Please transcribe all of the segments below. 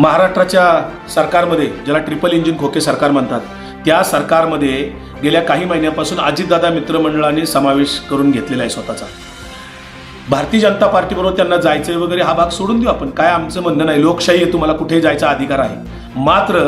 महाराष्ट्राच्या सरकारमध्ये ज्याला ट्रिपल इंजिन खोके सरकार म्हणतात त्या सरकारमध्ये गेल्या काही महिन्यापासून अजितदादा मित्रमंडळाने समावेश करून घेतलेला आहे स्वतःचा. भारतीय जनता पार्टीबरोबर त्यांना जायचंय वगैरे हा भाग सोडून देऊ आपण. काय आमचं म्हणणं नाही. लोकशाही आहे तुम्हाला कुठे जायचा अधिकार आहे. मात्र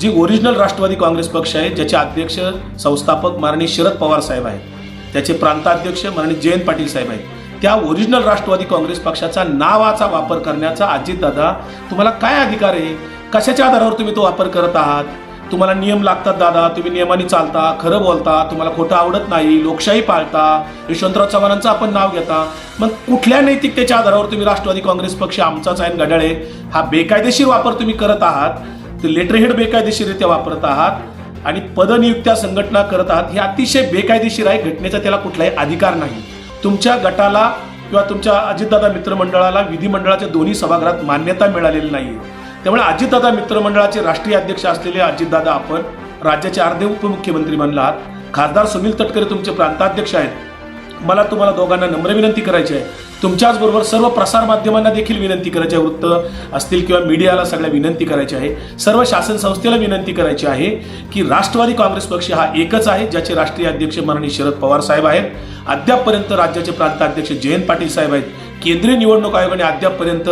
जी ओरिजिनल राष्ट्रवादी काँग्रेस पक्ष आहे ज्याचे अध्यक्ष संस्थापक माननीय शरद पवार साहेब आहेत त्याचे प्रांताध्यक्ष माननीय जयंत पाटील साहेब आहेत त्या ओरिजिनल राष्ट्रवादी काँग्रेस पक्षाचा नावाचा वापर करण्याचा अजितदादा तुम्हाला काय अधिकार आहे? कशाच्या आधारावर तुम्ही तो वापर करत आहात? तुम्हाला नियम लागतात दादा तुम्ही नियमाने चालता खरं बोलता तुम्हाला खोटं आवडत नाही लोकशाही पाळता यशवंतराव चव्हाणांचं आपण नाव घेता. मग कुठल्या नैतिकतेच्या आधारावर तुम्ही राष्ट्रवादी काँग्रेस पक्ष आमचाच आहे घड्याळे हा बेकायदेशीर वापर तुम्ही करत आहात ते लेटरहेड बेकायदेशीररित्या वापरत आहात आणि पदनियुक्त्या संघटना करत आहात हे अतिशय बेकायदेशीर आहे घटनेचा त्याला कुठलाही अधिकार नाही. तुमच्या गटाला किंवा तुमच्या अजितदादा मित्रमंडळाला विधिमंडळाच्या दोन्ही सभागृहात मान्यता मिळालेली नाही त्यामुळे अजितदादा मित्रमंडळाचे राष्ट्रीय अध्यक्ष असलेले अजितदादा आपण राज्याचे अर्धे उपमुख्यमंत्री बनला आहात. खासदार सुनील तटकरे तुमचे प्रांताध्यक्ष आहेत. मला तुम्हाला दोघांना नम्र विनंती करायची आहे. तुमच्याच बरोबर सर्व प्रसार माध्यमांना देखील विनंती करायची आहे. वृत्त असतील किंवा मीडियाला सगळ्या विनंती करायची आहे. सर्व शासन संस्थेला विनंती करायची आहे की राष्ट्रवादी काँग्रेस पक्ष हा एकच आहे ज्याचे राष्ट्रीय अध्यक्ष माननीय शरद पवार साहेब आहेत. अद्यापपर्यंत राज्याचे प्रांताध्यक्ष जयंत पाटील साहेब आहेत. केंद्रीय निवडणूक आयोगाने अद्यापपर्यंत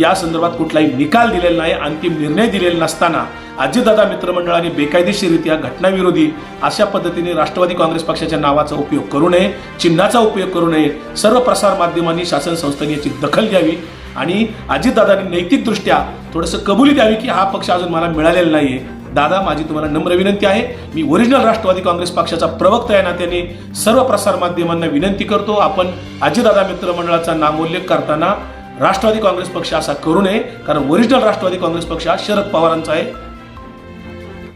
या संदर्भात कुठलाही निकाल दिलेला नाही अंतिम निर्णय दिलेला नसताना अजितदादा मित्रमंडळाने बेकायदेशीररित्या घटनाविरोधी अशा पद्धतीने राष्ट्रवादी काँग्रेस पक्षाच्या नावाचा उपयोग करू नये चिन्हाचा उपयोग करू नये सर्व प्रसार माध्यमांनी शासन संस्थांनी याची दखल घ्यावी आणि अजितदादांनी नैतिकदृष्ट्या थोडंसं कबुली द्यावी की हा पक्ष अजून मला मिळालेला नाहीये. दादा माझी तुम्हाला नम्र विनंती आहे. मी ओरिजिनल राष्ट्रवादी काँग्रेस पक्षाचा प्रवक्ता या नात्याने सर्व प्रसार माध्यमांना विनंती करतो. आपण अजितदादा मित्रमंडळाचा नामोल्लेख करताना राष्ट्रवादी काँग्रेस पक्ष असा करू नये कारण ओरिजिनल राष्ट्रवादी काँग्रेस पक्ष हा शरद पवारांचा आहे.